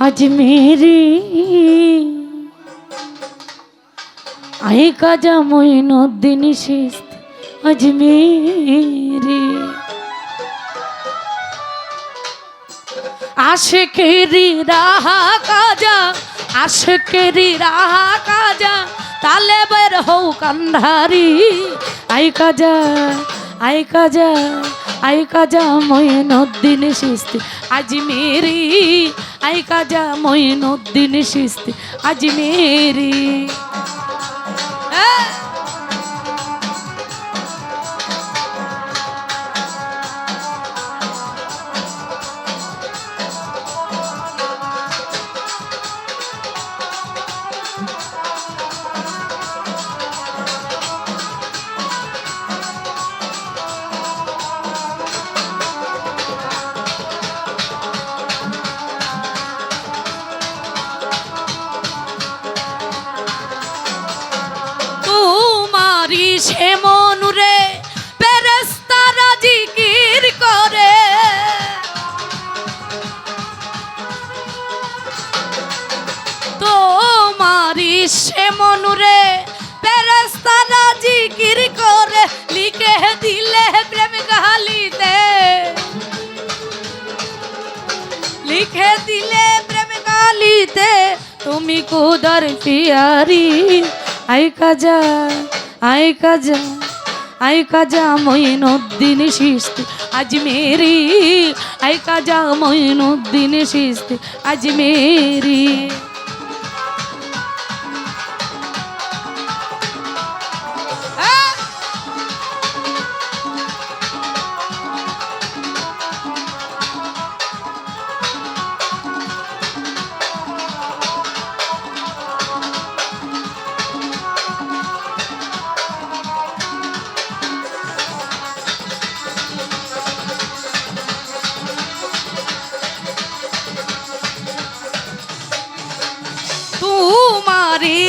Ajmeri I Khwaja Moinuddin শেষ আজমেরি আশেকেরি রাহা কাজা, আশেকেরি রাহা কাজা, তালে বের হও কান্ধারি। আই কাজা আই কাজা। আই কাজা মঈনুদ্দিন শিস্তি আজমেরি আই কাজা শিস্তি আজমেরি সে মনুরে পেরেস্তারা জিকির করে। তোমারি সে মনুরে পেরেস্তারা জিকির করে, লিখে দিলে প্রেম গালিতে। লিখে দিলে প্রেম গালিতে, তুমি কুদর পিয়ারি আই কাজা আই কাজা আয় কাজা মঈনুদ্দিন শিস্তি আজমেরি আয় কাজা মঈনুদ্দিন শিস্তি আজমেরি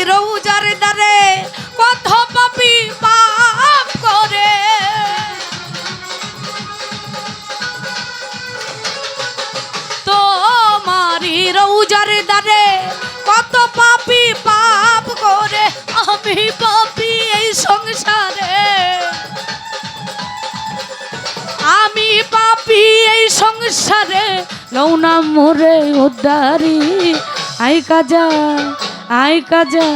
রৌজার দ্বারে কত পাপি পাপ করে। তোমারি রৌজার দ্বারে কত পাপি পাপ করে। আমি পাপি এই সংসারে। আমি পাপি এই সংসারে। লৌনা মোরে উদ্ধারি, আই কাজা। আই কাজা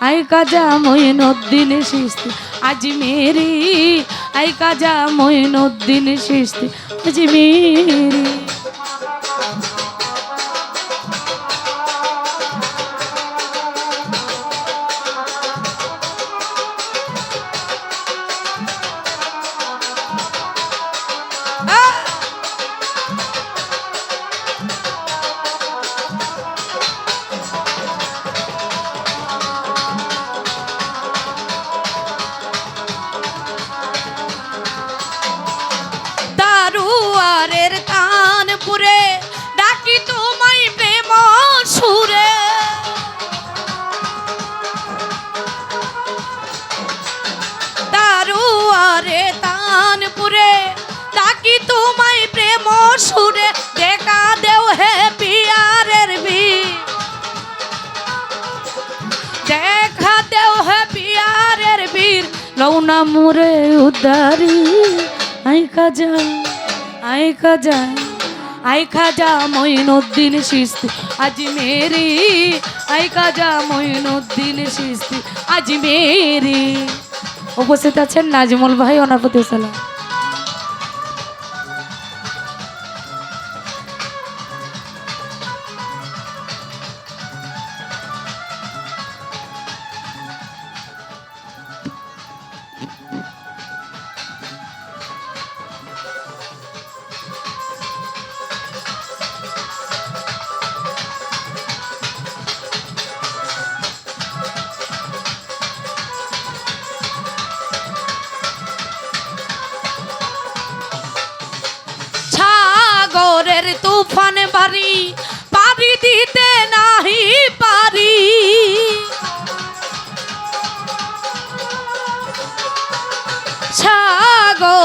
আই কাজা মঈনুদ্দিন শিস্তি আজি মেরি আই কাজা মঈনুদ্দিন শিস্তি আজ বীর না মুরে উদারি আই কাজা আই কাজা আই খাজা মঈনুদ্দিন শিস্তি আজ মেরি, আই কাজা মঈনুদ্দিন শিস্তি আজ মেরি। উপস্থিত আছেন নাজমুল ভাই, ওনার প্রতি সালাম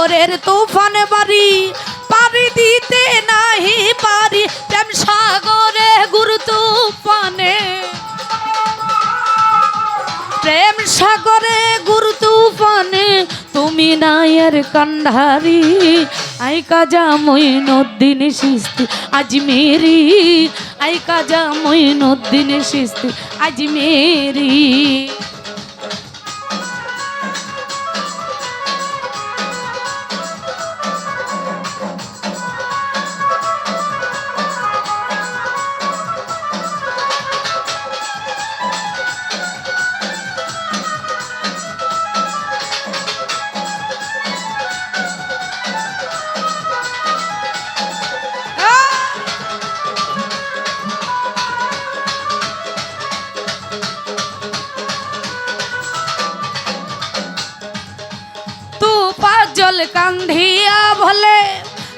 জোরের তুফান বাড়ি পারি দিতে নাহি পারি। প্রেম সাগরে গুরু তুফানে। প্রেম সাগরে গুরু তুফানে, তুমি নায়ের কান্ডারি। আই কাজা মইনুদ্দিন সিস্তি আজমেরি আই কাজা মইনুদ্দিন সিস্তি আজমেরি কান্ধিয়া ভলে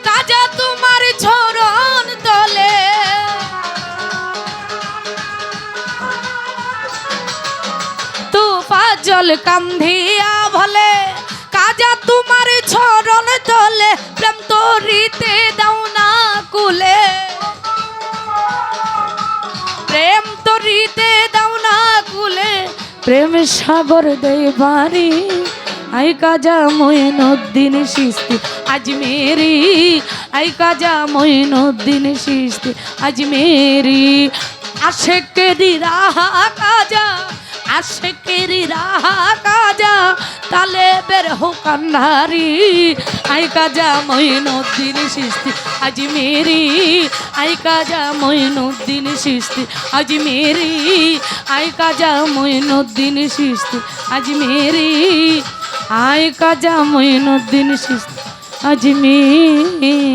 কাজা তোমার ঝরণ তলে। তু পাজল কান্ধিয়া ভলে কাজা তোমার ঝরণ তলে, প্রেম তরিতে দাও না কুলে। প্রেম তরিতে দাও না কুলে, প্রেম সাগর দেই বাড়ি আই কাজা মঈনুদ্দিন সিস্তি আজমেরি আই কাজা মঈনুদ্দিন সিস্তি আজমেরি আশেকেরি রাহা কাজা আশেকেরি রাহা কাজা, তালে বের হো কান্নারি। I Khwaja Moinuddin Chishti Ajmeri I Khwaja Moinuddin Chishti Ajmeri I Khwaja Moinuddin Chishti Ajmeri I Khwaja Moinuddin Chishti Ajmeri.